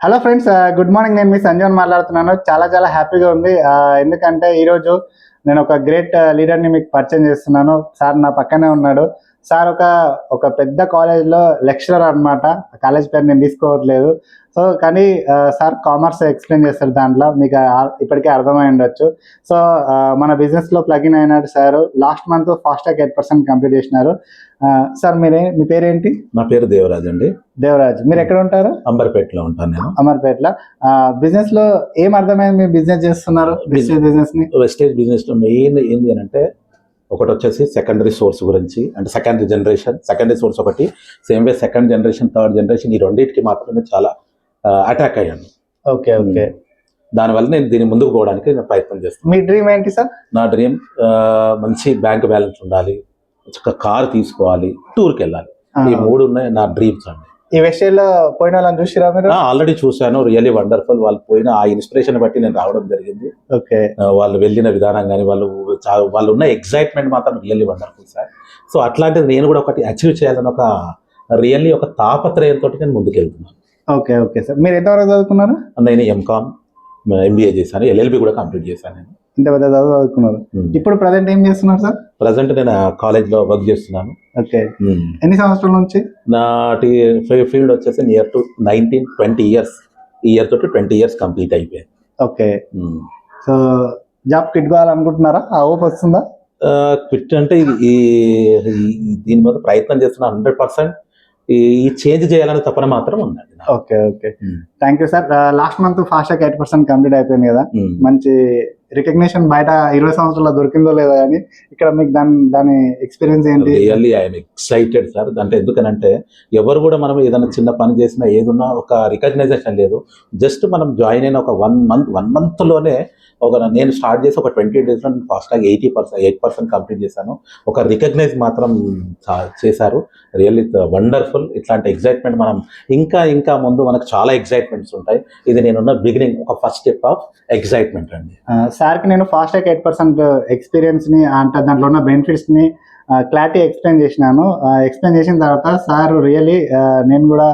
Hello friends good morning నేను మీ సంజీవన్ మాట్లాడుతున్నాను. చాలా చాలా హ్యాపీగా ఉంది. Uh, ఎందుకంటే ఈరోజు నేను ఒక గ్రేట్ లీడర్ని uh, మీకు పరిచయం చేస్తున్నాను. సార్ నా పక్కనే ఉన్నాడు. సార్ ఒక ఒక పెద్ద కాలేజ్లో లెక్చరర్ అనమాట కాలేజ్ పేరు నేను తీసుకోవట్లేదు. సో కానీ సార్ కామర్స్ ఎక్స్ప్లెయిన్ చేస్తారు దాంట్లో. మీకు ఇప్పటికే అర్థమై ఉండొచ్చు. సో మన బిజినెస్లో ప్లగిన్ అయినాడు sir. Last month FASTag eight percent complete చేసినారు. సార్ మీరే మీ పేరేంటి? నా పేరు దేవరాజ్ అండి. దేవరాజ్. మీరు ఎక్కడ ఉంటారు? అంబర్పేటలో ఉంటాను నేను. అమర్పేటలో బిజినెస్లో ఏం అర్థమైంది మీరు బిజినెస్ చేస్తున్నారు? బిజినెస్ బిజినెస్ని వెస్టేజ్ బిజినెస్లో మెయిన్ ఏంటి అంటే ఒకటి వచ్చేసి సెకండరీ సోర్స్ గురించి అంటే సెకండరీ జనరేషన్ సెకండరీ సోర్స్ ఒకటి same way second generation third generation ఈ రెండింటికి మాత్రమే చాలా అటాక్ అయ్యాను. Okay okay. దానివల్ల నేను దీని ముందుకు పోవడానికి నేను ప్రయత్నం చేస్తాను. మీ డ్రీమ్ ఏంటి సార్ నా డ్రీమ్ మంచి బ్యాంక్ బ్యాలెన్స్ ఉండాలి ఒక కార్ తీసుకోవాలి టూర్కి వెళ్ళాలి. ఈ మూడు ఉన్నాయి నా డ్రీమ్స్ అండి. ఈ వెస్టేజ్లో పోయిన వాళ్ళని చూసిరా మీరు? ఆల్రెడీ చూశాను. రియల్లీ వండర్ఫుల్ వాళ్ళు పోయిన ఆ ఇన్స్పిరేషన్ బట్టి నేను రావడం జరిగింది. ఓకే. వాళ్ళు వెళ్ళిన విధానం కానీ వాళ్ళు వాళ్ళు ఉన్న ఎగ్జైట్మెంట్ మాత్రం రియల్లీ వండర్ఫుల్ సార్ సో అట్లాంటిది నేను కూడా ఒకటి అచీవ్ చేయాలని ఒక రియల్లీ ఒక తాపత్రయంతో నేను ముందుకెళ్తున్నాను. ఓకే ఓకే సార్ మీరు ఎంతవరకు చదువుకున్నారు? నేను ఎంకామ్ ఎంబీఏ చేశాను. ఎల్ఎల్బి కూడా కంప్లీట్ చేశాను నేను. ఇంత పెద్ద చదువు చదువుకున్నారు ఇప్పుడు ప్రజెంట్ ఏం చేస్తున్నారు సార్ ప్రజెంట్ నేను కాలేజ్లో వర్క్ చేస్తున్నాను. Okay Hmm. ఎన్ని సంవత్సరాల నుంచి? నాటి ఫీల్డ్ వచ్చేసి near to nineteen twenty years year తోటి ట్వంటీ ఇయర్స్ కంప్లీట్ అయిపోయాయి ఓకే Hmm. సో జాబ్ కిట్ కావాలనుకుంటున్నారా? ఆ ఓప్ వస్తుందా? క్విట్ అంటే ఇది ఈ- దీని మీద ప్రయత్నం చేస్తున్న హండ్రెడ్ పర్సెంట్ ఈ చేంజ్ చేయాలనే తపన మాత్రం ఉందండి. Okay okay. Thank you sir last month fast eight percent complete అయిపోయింది కదా. మంచి రికగ్నిషన్ బయట ఇరవై సంవత్సరాల్లో దొరికిందో లేదో కానీ ఇక్కడ మీకు దాని దాని ఎక్స్పీరియన్స్ ఏంటి? రియల్లీ ఐఎమ్ ఎక్సైటెడ్ సార్ అంటే ఎందుకనంటే ఎవరు కూడా మనం ఏదైనా చిన్న పని చేసినా ఏదున్నా ఒక రికగ్నైజేషన్ లేదు. జస్ట్ మనం జాయిన్ అయిన ఒక వన్ మంత్ వన్ మంత్లోనే ఒక నేను స్టార్ట్ చేసి ఒక ట్వంటీ డేస్లో ఫాస్ట్గా eighty percent eight percent complete చేశాను. ఒక రికగ్నైజ్ మాత్రం చేశారు. చేశారు రియల్లీ వండర్ఫుల్ ఇట్లాంటి ఎగ్జైట్మెంట్ మనం ఇంకా ఇంకా ముందు మనకు చాలా ఎగ్జైట్మెంట్స్ ఉంటాయి. ఇది నేనున్న బిగినింగ్ ఒక ఫస్ట్ స్టెప్ ఆఫ్ ఎగ్జైట్మెంట్ అండి. సార్కి నేను ఫాస్ట్ ఎయిట్ పర్సెంట్ ఎక్స్పీరియన్స్ని అంటే దాంట్లో ఉన్న బెనిఫిట్స్ని క్లారిటీ ఎక్స్ప్లెయిన్ చేసినాను. ఎక్స్ప్లెయిన్ చేసిన తర్వాత సార్ రియలీ నేను కూడా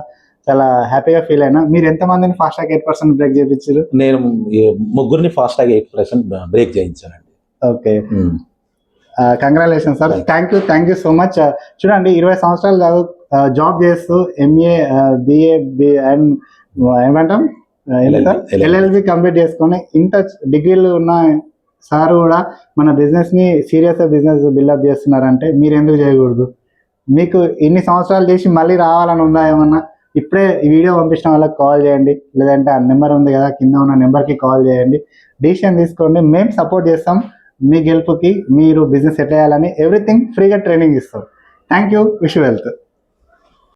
చాలా హ్యాపీగా ఫీల్ అయినా. మీరు ఎంతమందిని ఫాస్ట్ ఎయిట్ పర్సెంట్ బ్రేక్ చేయించారు నేను ముగ్గురిని ఫాస్ట్గా eight percent break చేయించానండి. Okay. Congratulation sir thank you thank you so much చూడండి ఇరవై సంవత్సరాలు జాబ్ చేస్తూ ఎంఏ బిఏ బి అండ్ ఏమంటాం. ఎల్ఎల్బి కంప్లీట్ చేసుకొని ఇంత డిగ్రీలు ఉన్న సార్ కూడా మన బిజినెస్ని సీరియస్ బిజినెస్ బిల్డప్ చేస్తున్నారంటే మీరు ఎందుకు చేయకూడదు? మీకు ఇన్ని సంవత్సరాలు చేసి మళ్ళీ రావాలని ఉందా ఏమన్నా? ఇప్పుడే ఈ వీడియో పంపించిన వాళ్ళకి కాల్ చేయండి. లేదంటే ఆ నెంబర్ ఉంది కదా కింద ఉన్న నెంబర్కి కాల్ చేయండి. డిసిషన్ తీసుకోండి. మేము సపోర్ట్ చేస్తాం. మీ గెలుపుకి మీరు బిజినెస్ ఎట్లా చేయాలని ఎవ్రీథింగ్ ఫ్రీగా ట్రైనింగ్ ఇస్తాం. Thank you wish wealth